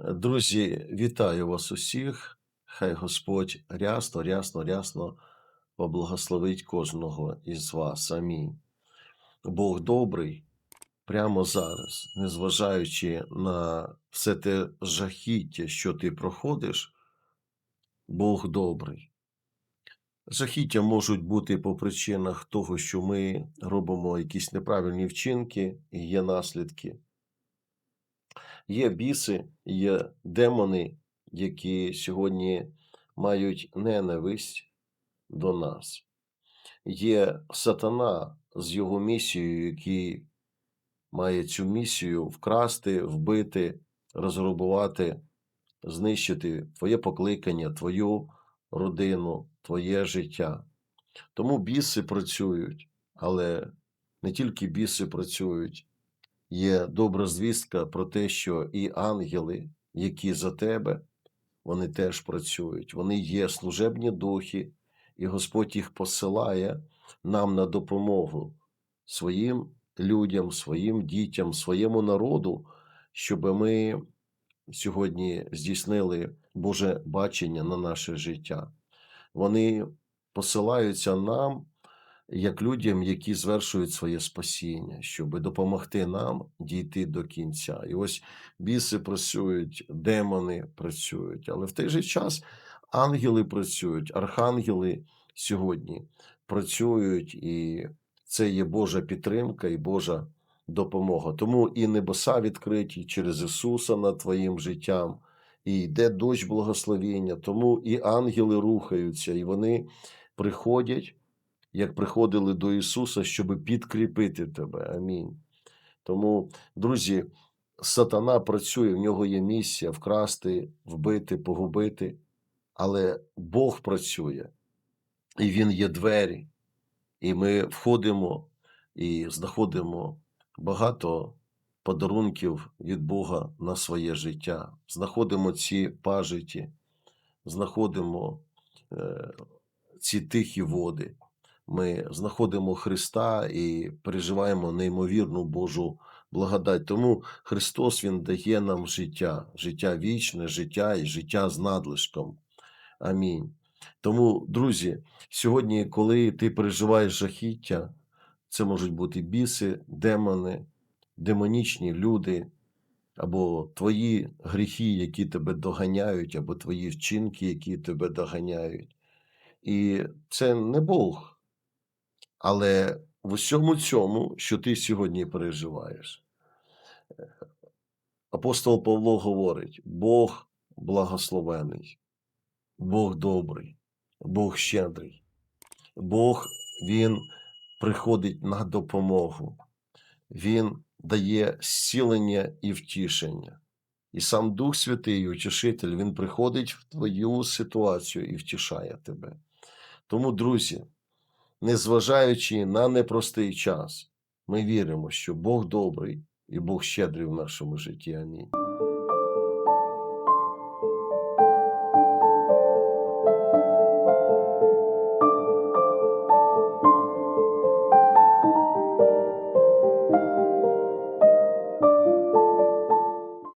Друзі, вітаю вас усіх. Хай Господь рясно, рясно, рясно поблагословить кожного із вас. Амінь. Бог добрий прямо зараз, незважаючи на все те жахіття, що ти проходиш, Бог добрий. Жахіття можуть бути по причинах того, що ми робимо якісь неправильні вчинки і є наслідки. Є біси, є демони, які сьогодні мають ненависть до нас. Є сатана з його місією, який має цю місію вкрасти, вбити, розграбувати, знищити твоє покликання, твою родину, твоє життя. Тому біси працюють, але не тільки біси працюють, є добра звістка про те, що і ангели, які за тебе, вони теж працюють. Вони є служебні духи, і Господь їх посилає нам на допомогу своїм людям, своїм дітям, своєму народу, щоб ми сьогодні здійснили Боже бачення на наше життя. Вони посилаються нам як людям, які звершують своє спасіння, щоб допомогти нам дійти до кінця. І ось біси працюють, демони працюють, але в той же час ангели працюють, архангели сьогодні працюють, і це є Божа підтримка і Божа допомога. Тому і небеса відкриті через Ісуса над твоїм життям. І йде дощ благословення, тому і ангели рухаються, і вони приходять як приходили до Ісуса, щоб підкріпити тебе. Амінь. Тому, друзі, сатана працює, в нього є місія вкрасти, вбити, погубити, але Бог працює, і Він є двері, і ми входимо і знаходимо багато подарунків від Бога на своє життя. Знаходимо ці пажиті, знаходимо е, ці тихі води ми знаходимо Христа і переживаємо неймовірну Божу благодать. Тому Христос Він дає нам життя, життя вічне, життя і життя з надлишком. Амінь. Тому, друзі, сьогодні, коли ти переживаєш жахіття, це можуть бути біси, демони, демонічні люди, або твої гріхи, які тебе доганяють, або твої вчинки, які тебе доганяють. І це не Бог. Але в усьому цьому, що ти сьогодні переживаєш, апостол Павло говорить: Бог благословений, Бог добрий, Бог щедрий, Бог Він приходить на допомогу, Він дає зцілення і втішення. І сам Дух Святий, Утішитель, Він приходить в твою ситуацію і втішає тебе. Тому, друзі, незважаючи на непростий час, ми віримо, що Бог добрий і Бог щедрий в нашому житті. Амінь.